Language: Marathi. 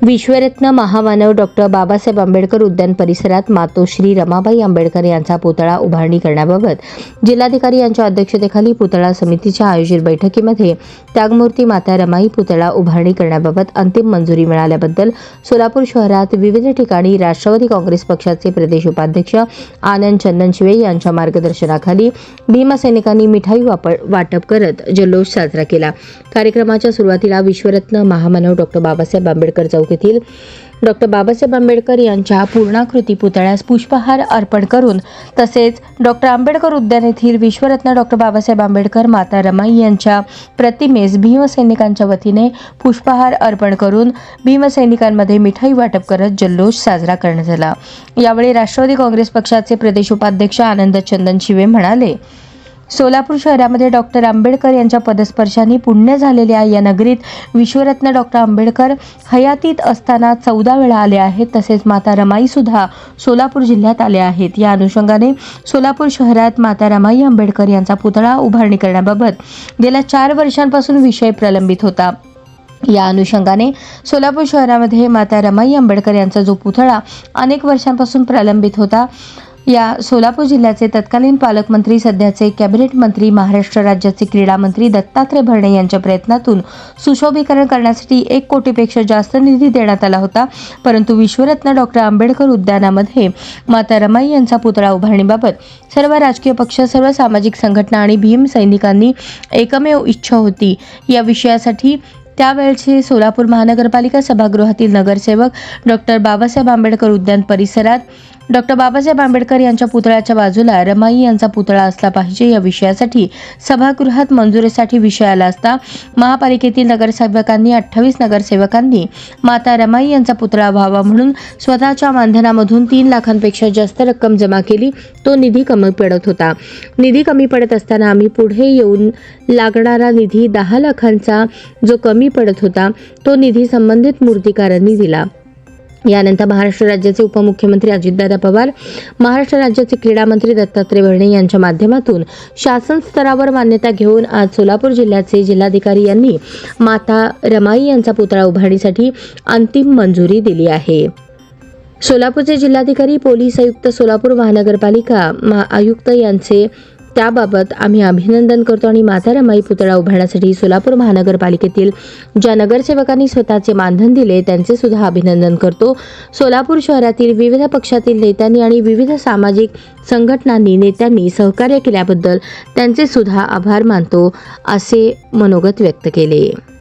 विश्वरत्न महामानव डॉक्टर बाबासाहेब आंबेडकर उद्यान परिसरात मातोश्री रमाबाई आंबेडकर यांचा पुतळा उभारणी करण्याबाबत जिल्हाधिकारी यांच्या अध्यक्षतेखाली पुतळा समितीच्या आयोजित बैठकीमध्ये त्यागमूर्ती माता रमाई पुतळा उभारणी करण्याबाबत अंतिम मंजुरी मिळाल्याबद्दल सोलापूर शहरात विविध ठिकाणी राष्ट्रवादी काँग्रेस पक्षाचे प्रदेश उपाध्यक्ष आनंद चंदनशिवे यांच्या मार्गदर्शनाखाली भीमसैनिकांनी मिठाई वाटप करत जल्लोष साजरा केला. कार्यक्रमाच्या सुरुवातीला विश्वरत्न महामानव डॉक्टर बाबासाहेब आंबेडकर चौक येथील डॉक्टर बाबासाहेब आंबेडकर यांच्या पूर्णाकृती पुतळ्यास पुष्पहार अर्पण करून तसेच डॉक्टर आंबेडकर उद्यान येथील विश्वरत्न डॉक्टर बाबासाहेब आंबेडकर माता रमाई यांच्या प्रतिमेस भीमसैनिकांच्या वतीने पुष्पहार अर्पण करून भीमसैनिकांमध्ये मिठाई वाटप करत जल्लोष साजरा करण्यात आला. यावेळी राष्ट्रवादी काँग्रेस पक्षाचे प्रदेश उपाध्यक्ष आनंद चंदन शिवे म्हणाले सोलापूर शहरामध्ये डॉक्टर आंबेडकर यांच्या पदस्पर्शाने पुण्य झालेल्या या नगरीत विश्वरत्न डॉक्टर आंबेडकर हयातीत असताना चौदा वेळा आले आहेत तसेच माता रमाईसुद्धा सोलापूर जिल्ह्यात आले आहेत. या अनुषंगाने सोलापूर शहरात माता रमाई आंबेडकर यांचा पुतळा उभारणी करण्याबाबत गेल्या चार वर्षांपासून विषय प्रलंबित होता. या अनुषंगाने सोलापूर शहरामध्ये माता रमाई आंबेडकर यांचा जो पुतळा अनेक वर्षांपासून प्रलंबित होता या सोलापूर जिल्ह्याचे तत्कालीन पालकमंत्री सध्याचे कॅबिनेट मंत्री महाराष्ट्र राज्याचे क्रीडा मंत्री दत्तात्रय भरणे यांच्या प्रयत्नातून सुशोभीकरण करण्यासाठी एक कोटीपेक्षा जास्त निधी देण्यात आला होता. परंतु विश्वरत्न डॉक्टर आंबेडकर उद्यानामध्ये माता रमाई यांचा पुतळा उभारणीबाबत सर्व राजकीय पक्ष सर्व सामाजिक संघटना आणि भीम सैनिकांनी एकमेव इच्छा होती. या विषयासाठी त्यावेळचे सोलापूर महानगरपालिका सभागृहातील नगरसेवक डॉक्टर बाबासाहेब आंबेडकर उद्यान परिसरात डॉक्टर बाबासाहेब आंबेडकर यांच्या पुतळ्याच्या बाजूला रमाई यांचा पुतळा असला पाहिजे या विषयासाठी सभागृहात मंजुरीसाठी विषय आला असता महापालिकेतील नगरसेवकांनी अठ्ठावीस नगरसेवकांनी माता रमाई यांचा पुतळा व्हावा म्हणून स्वतःच्या मानधनामधून तीन लाखांपेक्षा जास्त रक्कम जमा केली. तो निधी कमी पडत होता. निधी कमी पडत असताना आम्ही पुढे येऊन लागणारा निधी दहा लाखांचा जो कमी पडत होता तो निधी संबंधित मूर्तिकारांनी दिला. यानंतर महाराष्ट्र राज्याचे उपमुख्यमंत्री अजितदादा पवार महाराष्ट्र राज्याचे क्रीडा मंत्री दत्तात्रय भरणे यांच्या माध्यमातून शासन स्तरावर मान्यता घेऊन आज सोलापूर जिल्ह्याचे जिल्हाधिकारी यांनी माता रमाई यांचा पुतळा उभारणीसाठी अंतिम मंजुरी दिली आहे. सोलापूरचे जिल्हाधिकारी पोलीस आयुक्त सोलापूर महानगरपालिका मा आयुक्त यांचे त्याबाबत आम्ही अभिनंदन करतो आणि माता रमाई पुतळा उभारण्यासाठी सोलापूर महानगरपालिकेतील ज्या नगरसेवकांनी स्वतःचे मानधन दिले त्यांचे सुद्धा अभिनंदन करतो. सोलापूर शहरातील विविध पक्षातील नेत्यांनी आणि विविध सामाजिक संघटनांनी नेत्यांनी सहकार्य केल्याबद्दल त्यांचे सुद्धा आभार मानतो असे मनोगत व्यक्त केले.